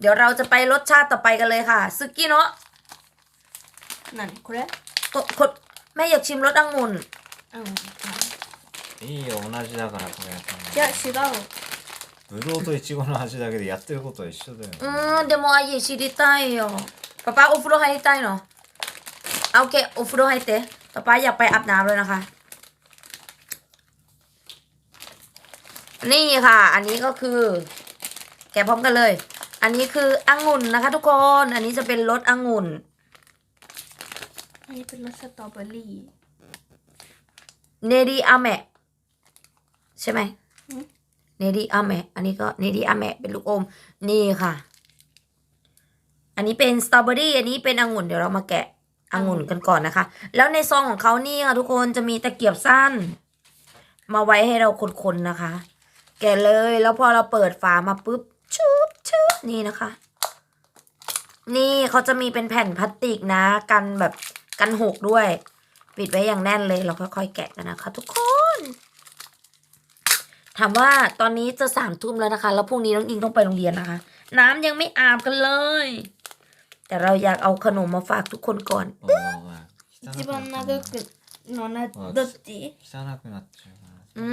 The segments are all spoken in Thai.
เดี๋ยวเราจะไปรสชาติต่อไปกันเลยค่ะซึกิโนะ 何これ กดกดแม่อยากชิมรสองุ่น うんいいよ同じだからこれやったのいや違うぶどうといちごの味だけでやってることは一緒だよ、 อืมเดโมอายิชิริไตโยป๊าป๊าโอฟโรไฮไตเนาะเอาโอเคโอฟโรไฮเตะป๊าป๊าอยากไปอาบน้ำเลยนะคะ นี่ค่ะ อันนี้ก็คือ แกะพร้อมกันเลย อันนี้คือองุ่นนะคะ ทุกคน อันนี้จะเป็นรสองุ่น อันนี้เป็นรสสตรอเบอรี่ เนดีอาแมะใช่ไหมอืมเนดีอาแมะอันนี้ก็เนดีอาแมะเป็นลูกอม นี่ค่ะ อันนี้เป็นสตรอเบอรี่ อันนี้เป็นองุ่น เดี๋ยวเรามาแกะองุ่นกันก่อนนะคะ แล้วในซองของเขานี่ค่ะทุกคนจะมีตะเกียบสั้น มาไว้ให้เราคนๆนะคะ แกะเลย แล้วพอเราเปิดฝามาปุ๊บชุบชุบ นี่นะคะ นี่เขาจะมีเป็นแผ่นพลาสติกนะ กันแบบกันหกด้วย ปิดไว้อย่างแน่นเลย เราค่อยๆแกะกันนะคะ ทุกคน ถามว่าตอนนี้จะสามทุ่มแล้วนะคะ แล้วพรุ่งนี้น้องอิงต้องไปโรงเรียนนะคะ น้ำยังไม่อาบกันเลย แต่เราอยากเอาขนมมาฝากทุกคนก่อน お前汚一くな番って長くのなあどっち汚くなっちゃうから อื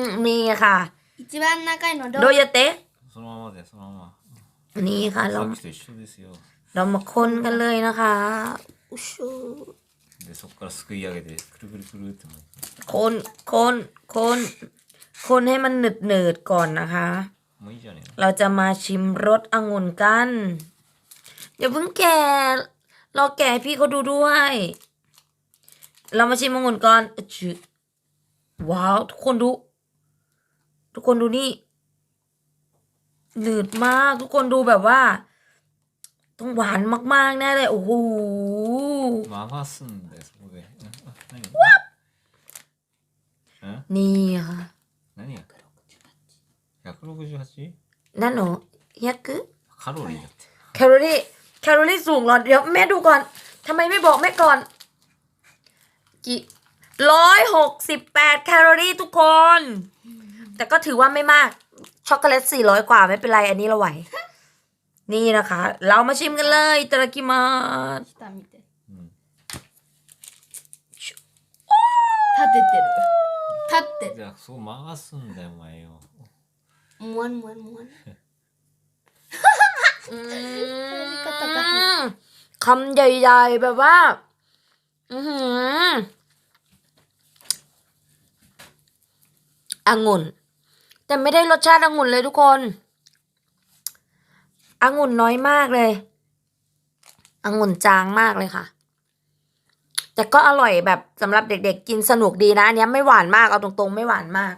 มนี่ค่ะ 一番長いのど โดยเตะ そのままでそのまま นี่ค่ะ เรา さっきと一緒ですよ เรามาคนกันเลยนะคะอุชู でそこからすくい上げてくるくるくるって巻いて คนคนคนคนให้มันหนืดหนืดๆก่อนนะคะ もういいじゃねえの เราจะมาชิมรสองุ่นกันอย่าเพิ่งแกะเราแกะให้พี่เขาดูด้วย เรามาชิมองุ่นก่อนอะจืดว้าว ทุกคนดู ทุกคนดูนี่ หลืดมากทุกคนดูแบบว่า ต้องหวานมากๆแน่เลย โอ้โห 많았었는데 속 에. 와! 응? นี่ค่ะ 아니 야. 야 그러อ지하 지. นั่นหรอยักษ์คลอรี่.แคลอรี่แคลอรี่สูงหรอเดี๋ยวแม่ดูก่อนทำไมไม่บอกแม่ก่อน กี่ร้อยหกสิบแปดแคลอรี่ทุกคน แต่ก็ถือว่าไม่มาก ช็อกโกแลตสี่ร้อยกว่าไม่เป็นไร อันนี้เราไหว นี่นะคะ เรามาชิมกันเลยいただきます 下見てうん立ててる立ってじゃあそう回すんだよお前よもわんもわんもわん อืม 方が คำใหญ่ๆแบบว่า อือหือองุ่น แต่ไม่ได้รสชาติองุ่นเลยทุกคนองุ่นน้อยมากเลยองุ่นจางมากเลยค่ะ แต่ก็อร่อยแบบสำหรับเด็กๆ กินสนุกดีนะอันนี้ไม่หวานมากเอาตรงๆ ไม่หวานมาก